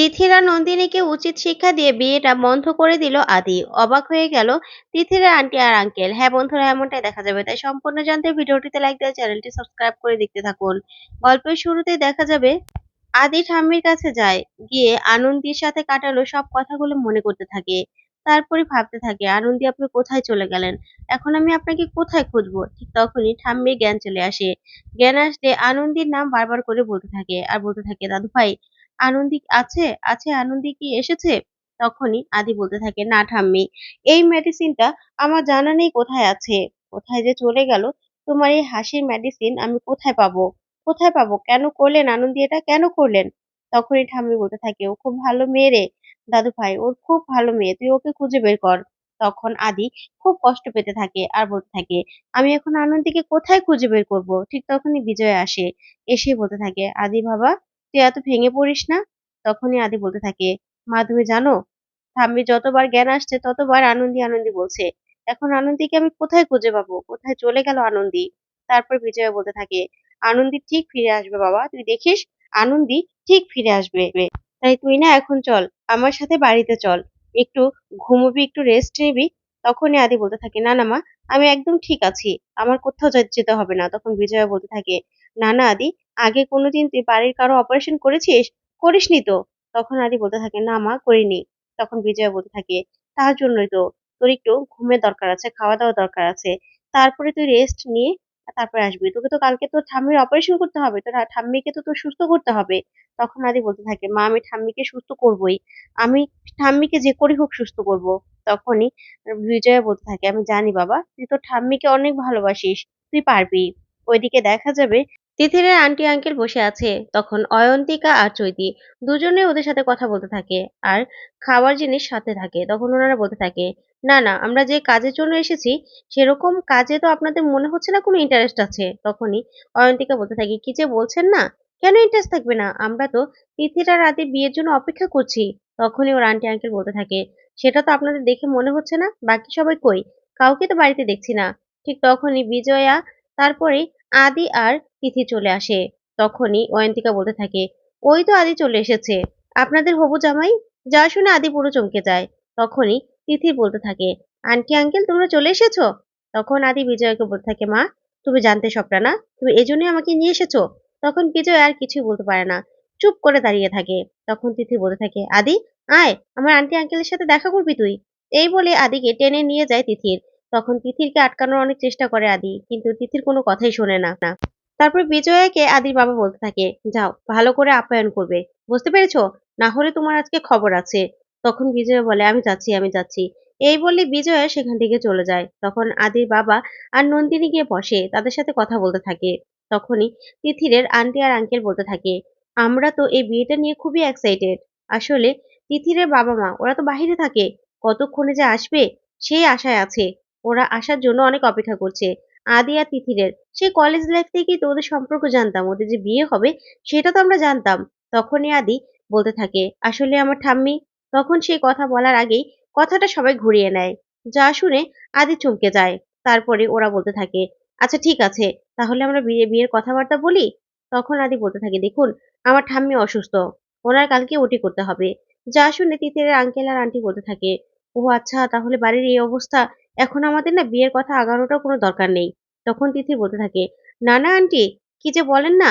তিথিরা নন্দিনীকে উচিত শিক্ষা দিয়ে বিয়েটা বন্ধ করে দিল আদি। অবাক হয়ে গেল তিথিরা আন্টি আর আঙ্কেল। হ্যাঁ বন্ধুরা, এমনটাই দেখা যাবে। তাই সম্পূর্ণ জানতে ভিডিওটিতে লাইক দিয়ে চ্যানেলটি সাবস্ক্রাইব করে দেখতে থাকুন। গল্পের শুরুতে দেখা যাবে আদি ঠাম্মির কাছে যায়। গিয়ে আনন্দির সাথে কাটালো সব কথাগুলো মনে করতে থাকে। তারপরে ভাবতে থাকে, আনন্দি আপনি কোথায় চলে গেলেন? এখন আমি আপনাকে কোথায় খুঁজবো? ঠিক তখনই ঠাম্মির জ্ঞান চলে আসে। জ্ঞান আসলে আনন্দির নাম বারবার করে বলতে থাকে। আর বলতে থাকে দাদু ভাই আনন্দি আছে আছে আনন্দি কি এসেছে? তখনই আদি বলতে থাকে, না ঠাম্মি, এই মেডিসিনটা আমার জানা নেই কোথায় আছে। কোথায় যে চলে গেল, তোমার এই হাসির মেডিসিন আমি কোথায় পাবো? কোথায় পাবো? কেন করলেন আনন্দি এটা? কেন করলেন? তখনই ঠাম্মি বলতে থাকে, ও খুব ভালো মেয়ে রে, দাদু ভাই, ওর খুব ভালো মেয়ে, তুই ওকে খুঁজে বের কর। তখন আদি খুব কষ্ট পেতে থাকে আর বলতে থাকে, আমি এখন আনন্দীকে কোথায় খুঁজে বের করব? ঠিক তখনই বিজয় আসে, এসে বলতে থাকে, আদি বাবা তুই এত ভেঙে পড়িস না? তখনই আদি বলতে থাকে, মা, তুমি জানো ঠাম্মি যতবার জ্ঞান আসছে, ততবার আনন্দি আনন্দি বলছে। এখন আনন্দীকে আমি কোথায় খুঁজে পাবো? কোথায় চলে গেল আনন্দি? তারপর বিজয় বলতে থাকে, আনন্দি ঠিক ফিরে আসবে বাবা, তুই দেখিস, আনন্দি ঠিক ফিরে আসবে। তাই তুই না এখন চল, আমার সাথে বাড়িতে চল। একটু ঘুমোবি, একটু রেস্ট নিবি তখনই আদি বলতে থাকে, না না মা, আমি একদম ঠিক আছি। আমার কোথাও যেতে হবে না। তখন বিজয়া বলতে থাকে, না না আদি, আগে কোনোদিন তুই বাড়ির কারও অপারেশন করেছিস? করিসনি তো? তখন আদি বলতে থাকে, না মা, করিনি। তখন বিজয়া বলতে থাকে, তার জন্যই তো তোর একটু ঘুমের দরকার আছে, খাওয়া দাওয়া দরকার আছে। তারপরে তুই রেস্ট নিয়ে তারপরে আসবি। তোকে তো কালকে তোর ঠাম্মির অপারেশন করতে হবে। তোর ঠাম্মিকে তো তোর সুস্থ করতে হবে। তখন আদি বলতে থাকে, মা, আমি ঠাম্মিকে সুস্থ করবই। আমি ঠাম্মিকে যে করেই হোক সুস্থ করব। তখনই বিজয় বলতে থাকে, আমি জানি বাবা, তুই তোর ঠাম্মিকে অনেক ভালোবাসিস। তুই পারবি। ওইদিকে দেখা যাবে তিথিরের আন্টি আঙ্কেল বসে আছে। তখন অয়ন্তিকা আর চৈতি দুজনে ওদের সাথে কথা বলতে থাকে আর খাবার জিনিস সাথে থাকে। তখন ওনারা বলতে থাকে না না, আমরা যে কাজের জন্য এসেছি, সেরকম কাজে তো আপনাদের মনে হচ্ছে না কোনো ইন্টারেস্ট আছে? তখনই অয়ন্তিকা বলতে থাকি, কি যে বলছেন না? কেন ইন্টারেস্ট থাকবে না? আমরা তো তিথিরা রাতে বিয়ের জন্য অপেক্ষা করছি। তখনই ওর আন্টি আঙ্কেল বলতে থাকে, সেটা তো আপনাদের দেখে মনে হচ্ছে না? বাকি সবাই কই? কাউকে তো বাড়িতে দেখছি না। ঠিক তখনই বিজয়া তারপরে আদি আর তিথি চলে আসে। তখনই অয়ন্তিকা বলতে থাকে, ওই তো আদি চলে এসেছে। আপনাদের হবু জামাই? যা শুনে আদি পুরো চমকে যায়। তখনই তিথি বলতে থাকে। আন্টি, আঙ্কেল, তোমরা চলে এসেছ? তখন আদি বিজয়কে বলতে থাকে, মা, তুমি জানতে সবটা না? তুমি এজন্যই আমাকে নিয়ে এসেছ? তখন বিজয় আর কিছুই বলতে পারে না। চুপ করে দাঁড়িয়ে থাকে। তখন তিথি বলতে থাকে, আদি, আয়, আমার আন্টি আঙ্কেলের সাথে দেখা করবি তুই? এই বলে আদিকে টেনে নিয়ে যায় তিথির। তখন তিথিরকে আটকানোর অনেক চেষ্টা করে আদি, কিন্তু তিথির কোনো কথাই শোনে না। তারপর বিজয়াকে আদির বাবা বলতে থাকে, যাও, ভালো করে আপ্যায়ন করবে। বুঝতে পেরেছ? না হলে তোমার আজকে খবর আছে। তখন বিজয় বলে, আমি যাচ্ছি আমি যাচ্ছি। এই বলে বিজয়া সেখান থেকে চলে যায়। তখন আদির বাবা আর নন্দিনী গিয়ে বসে, তাদের সাথে কথা বলতে থাকে। তখনই তিথিরের আন্টি আর আঙ্কেল বলতে থাকে, আমরা তো এই বিয়েটা নিয়ে খুবই এক্সাইটেড আসলে তিথিরের বাবা মা, ওরা তো বাহিরে থাকে। কতক্ষণে যে আসবে, সেই আশায় আছে। ওরা আসার জন্য অনেক অপেক্ষা করছে। আদি আর তিথিরের সেই কলেজ লাইফ থেকেই তো ওদের সম্পর্ক জানতাম। ওদের যে বিয়ে হবে, সেটা তো আমরা জানতাম। তখনই আদি বলতে থাকে, আসলে আমার ঠাম্মি তখন সেই কথা বলার আগেই কথাটা সবাই ঘুরিয়ে নেয়। যা শুনে আদি চমকে যায়। তারপরে ওরা বলতে থাকে আচ্ছা ঠিক আছে, তাহলে আমরা বিয়ে, বিয়ের কথাবার্তা বলি? তখন আদি বলতে থাকে, দেখুন, আমার ঠাম্মি অসুস্থ। ওনার কালকে ওটি করতে হবে। যা শুনে তিথিরের আঙ্কেল আর আন্টি বলতে থাকে ও আচ্ছা তাহলে বাড়ির এই অবস্থা, এখন আমাদের না বিয়ের কথা আগানোটার কোনো দরকার নেই। তখন তিথি বলতে থাকে, না না আন্টি কি যে বলেন না,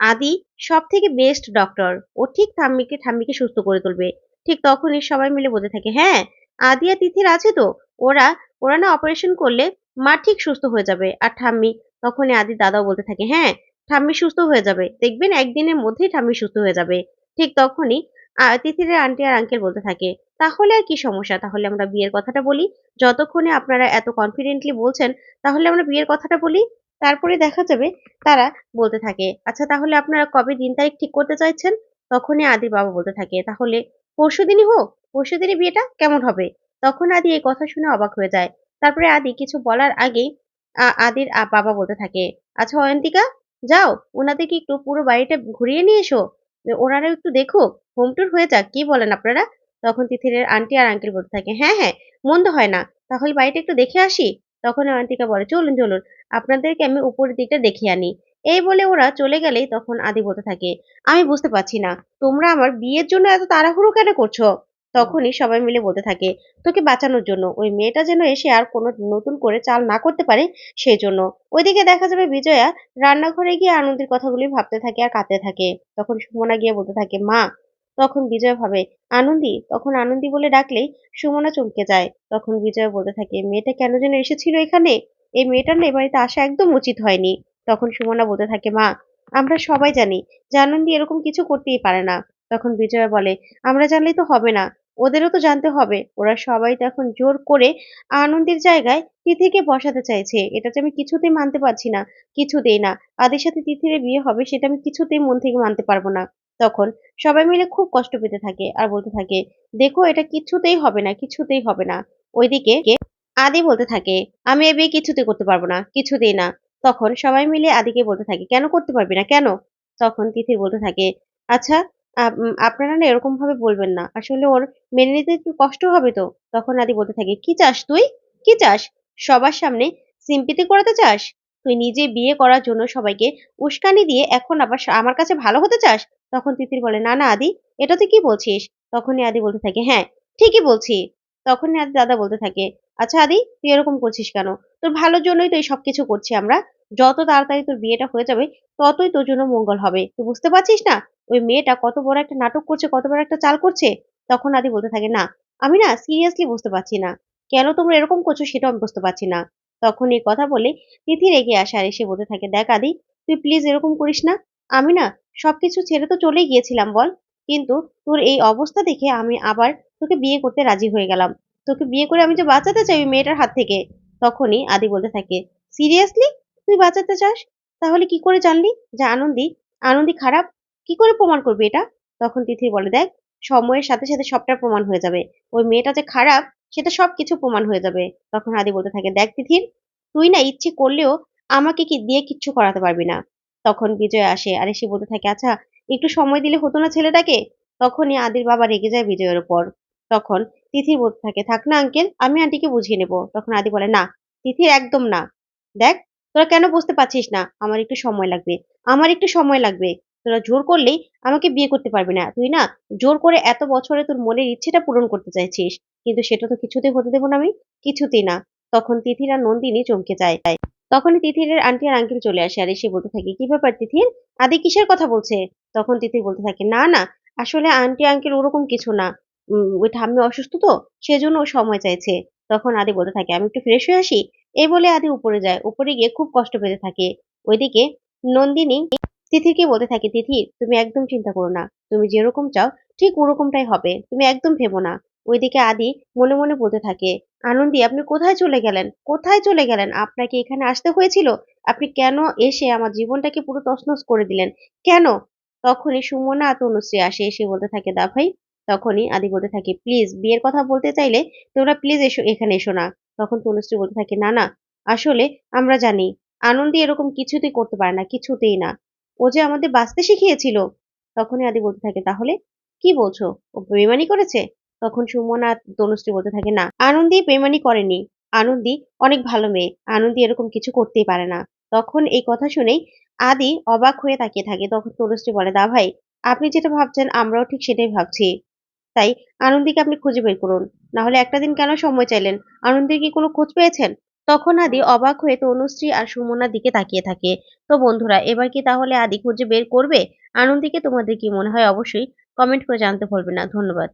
আদি সব থেকে বেস্ট ডক্টর ও ঠিক ঠাম্মিকে ঠাম্মিকে সুস্থ করে তুলবে। ঠিক তখনই সবাই মিলে বলতে থাকে হ্যাঁ আদি আর তিথির আছে তো? ওরা ওরা না অপারেশন করলে মা ঠিক সুস্থ হয়ে যাবে। আর ঠাম্মি, তখনই আদি দাদাও বলতে থাকে হ্যাঁ ঠাম্মি সুস্থ হয়ে যাবে। দেখবেন একদিনের মধ্যেই ঠাম্মি সুস্থ হয়ে যাবে। ঠিক তখনই তিথিরের আন্টি আর আঙ্কেল বলতে থাকে, তাহলে আর কি সমস্যা? তাহলে আমরা বিয়ের কথাটা বলি। যতক্ষণে আপনারা এত কনফিডেন্টলি বলছেন, তাহলে আমরা বিয়ের কথাটা বলি। তারপরে দেখা যাবে তারা বলতে থাকে আচ্ছা তাহলে আপনারা কবে দিন তারিখ ঠিক করতে চাইছেন? তখনই আদি বাবা বলতে থাকে, তাহলে পরশু দিনই হোক পরশু দিনই বিয়েটা কেমন হবে? তখন আদি এই কথা শুনে অবাক হয়ে যায়। তারপরে আদি কিছু বলার আগেই আদির বাবা বলতে থাকে আচ্ছা অয়ন্তিকা, যাও ওনাদেরকে একটু পুরো বাড়িটা ঘুরিয়ে নিয়ে এসো। ওনারা একটু দেখুক, হোম ট্যুর হয়ে যাক, কি বলেন আপনারা? তখন তিথিরের আন্টি আর আঙ্কেল বলতে থাকে হ্যাঁ হ্যাঁ মন্দ হয় না, তাহলে বাড়িটা একটু দেখে আসি। তখন অয়ন্তিকা বলে, চলুন চলুন, আপনাদেরকে আমি উপরের দিকটা দেখে আনি। এই বলে ওরা চলে গেলেই তখন আদি বলতে থাকে, আমি বুঝতে পারছি না, তোমরা আমার বিয়ের জন্য এত তাড়াহুড়ো কেন করছ? তখনই সবাই মিলে বলতে থাকে, তোকে বাঁচানোর জন্য, ওই মেয়েটা যেন এসে আর কোনো নতুন করে চাল না করতে পারে সেই জন্য ওইদিকে দেখা যাবে বিজয়া রান্নাঘরে গিয়ে আনন্দের কথাগুলি ভাবতে থাকে আর কাঁদতে থাকে। তখন সুমনা গিয়ে বলতে থাকে, মা। তখন বিজয় ভাবে, আনন্দি? তখন আনন্দি বলে ডাকলেই সুমনা চমকে যায়। তখন বিজয় বলতে থাকে, মেয়েটা কেন যেন এসেছিল এখানে? এই মেয়েটার না এ বাড়িতে আসা একদম উচিত হয়নি। তখন সুমনা বলতে থাকে, মা, আমরা সবাই জানি যে আনন্দি এরকম কিছু করতেই পারে না। তখন বিজয়া বলে, আমরা জানলেই তো হবে না, ওদেরও তো জানতে হবে। ওরা সবাই তো এখন জোর করে আনন্দের জায়গায় তিথিকে বসাতে চাইছে। এটা আমি কিছুতেই মানতে পারছি না, কিছুতেই না। আদির সাথে তিথির বিয়ে হবে সেটা আমি কিছুতেই মন থেকে মানতে পারব না। তখন সবাই মিলে খুব কষ্ট পেতে থাকে আর বলতে থাকে, দেখো, এটা কিছুতেই হবে না, কিছুতেই হবে না। ওইদিকে আদি বলতে থাকে, আমি এ বিয়ে কিছুতে করতে পারব না, কিছুতেই না। তখন সবাই মিলে আদিকে বলতে থাকে, কেন করতে পারবি না? কেন? তখন তিথির বলতে থাকে আচ্ছা আপ- আপনারা না এরকম ভাবে বলবেন না। আসলে ওর মেনে নিতে একটু কষ্ট হবে তো। তখন আদি বলতে থাকে, কি চাস তুই? কি চাস? সবার সামনে সিম্পিতি করাতে চাস? তুই নিজে বিয়ে করার জন্য সবাইকে উস্কানি দিয়ে এখন আবার আমার কাছে ভালো হতে চাস? তখন তিথির বলে, না না, আদি, এটা তুই কি বলছিস? তখনই আদি বলতে থাকে হ্যাঁ ঠিকই বলছি। তখনই আদি দাদা বলতে থাকে আচ্ছা আদি, তুই এরকম করছিস কেন? তোর ভালোর জন্যই তো এই সবকিছু করছি আমরা। যত তাড়াতাড়ি তোর বিয়েটা হয়ে যাবে, ততই তোর জন্য মঙ্গল হবে। তুই বুঝতে পারছিস না? ওই মেয়েটা কত বড় একটা নাটক করছে, কত বড় একটা চাল করছে? তখন আদি বলতে থাকে, না, আমি না সিরিয়াসলি বুঝতে পারছি না। কেন তোমরা এরকম করছ সেটা আমি বুঝতে পারছি না। তখন এই কথা বলে তিথি রেগে আসে আর এসে বলতে থাকে, দেখ আদি, তুই প্লিজ এরকম করিস না। আমি না সবকিছু ছেড়ে তো চলেই গিয়েছিলাম বল। কিন্তু তোর এই অবস্থা দেখে আমি আবার তোকে বিয়ে করতে রাজি হয়ে গেলাম। তোকে বিয়ে করে আমি যে বাঁচাতে চাই মেয়েটার হাত থেকে। তখনই আদি বলতে থাকে, সিরিয়াসলি? তুই বাঁচাতে চাস? তাহলে কি করে জানলি? যে আনন্দি আনন্দি খারাপ, কি করে প্রমাণ করবি এটা? তখন তিথি বলে, দেখ, সময়ের সাথে সাথে সবটা প্রমাণ হয়ে যাবে। ওই মেয়েটা যে খারাপ সেটা সবকিছু প্রমাণ হয়ে যাবে। তখন আদি বলতে থাকে, দেখ তিথির তুই না ইচ্ছে করলেও আমাকে কি দিয়ে কিচ্ছু করাতে পারবি না? তখন বিজয় আসে, আর এসে বলতে থাকে আচ্ছা একটু সময় দিলে হতো না ছেলেটাকে? তখনই আদির বাবা রেগে যায় বিজয়ের উপর। তখন তিথির বলতে থাকে। থাক না আঙ্কেল আমি আন্টিকে বুঝিয়ে নেব। তখন আদি বলে, না, তিথির একদম না। দেখ, তোরা কেন বুঝতে পারছিস না? আমার একটু সময় লাগবে। আমার একটু সময় লাগবে। তোরা জোর করলেই আমাকে বিয়ে করতে পারবি না। তুই না, জোর করে এত বছরে তোর মনের ইচ্ছেটা পূরণ করতে চাইছিস। কিন্তু সেটা তো কিছুতেই হতে দেবো না আমি। কিছুতেই না। তখন তিথির আর নন্দিনী চমকে যায়। তখনই তিথিরের আন্টি আর আঙ্কেল চলে আসে। আর এসে বলতে থাকে, কি ব্যাপার তিথির? আদি কিসের কথা বলছে? তখন তিথি বলতে থাকে, না না, আসলে আন্টি আঙ্কেল ওরকম কিছু না। ওই ঠাম্মি অসুস্থ তো, সেজন্য ও সময় চাইছে। তখন আদি বলতে থাকে, আমি একটু ফ্রেশ হয়ে আসি? এই বলে আদি উপরে যায়। উপরে গিয়ে খুব কষ্ট পেতে থাকে। ওইদিকে নন্দিনী তিথিকে বলতে থাকে, তিথি, তুমি একদম চিন্তা করো না। তুমি যেরকম চাও, ঠিক ওরকমটাই হবে। তুমি একদম ভেবো না। ওইদিকে আদি মনে মনে বলতে থাকে, আনন্দি, আপনি কোথায় চলে গেলেন? কোথায় চলে গেলেন? আপনাকে এখানে আসতে হয়েছিল? আপনি কেন এসে আমার জীবনটাকে পুরো তছনছ করে দিলেন? কেন? তখনই সুমনা তনুশ্রী আসে, এসে বলতে থাকে, দা ভাই তখনই আদি বলতে থাকে, প্লিজ, বিয়ের কথা বলতে চাইলে তোমরা প্লিজ এসো, এখানে এসো না। তখন তনুশ্রী বলতে থাকে, না না, আসলে আমরা জানি, আনন্দি এরকম কিছুতেই করতে পারে না, কিছুতেই না। ও যে আমাদের বাঁচতে শিখিয়েছিল। তখনই আদি বলতে থাকে, তাহলে কি বলছো? ও বেমানি করেছে? তখন সুমনা তনুশ্রী বলতে থাকে, না, আনন্দি বেমানি করেনি। আনন্দি অনেক ভালো মেয়ে, আনন্দি এরকম কিছু করতেই পারে না। তখন এই কথা শুনেই আদি অবাক হয়ে তাকিয়ে থাকে। তখন তনুশ্রী বলে, দা ভাই, আপনি যেটা ভাবছেন আমরাও ঠিক সেটাই ভাবছি। তাই আনন্দিকে আপনি খুঁজে বের করুন। না হলে একটা দিন কেন সময় চাইলেন? আনন্দের কি কোনো খোঁজ পেয়েছেন? তখন আদি অবাক হয়ে তনুশ্রী আর সুমনার দিকে তাকিয়ে থাকে। তো বন্ধুরা, এবার কি তাহলে আদি খুঁজে বের করবে? আনন্দিকে তোমাদের কি মনে হয়? অবশ্যই কমেন্ট করে জানতে ভুলবে না। ধন্যবাদ।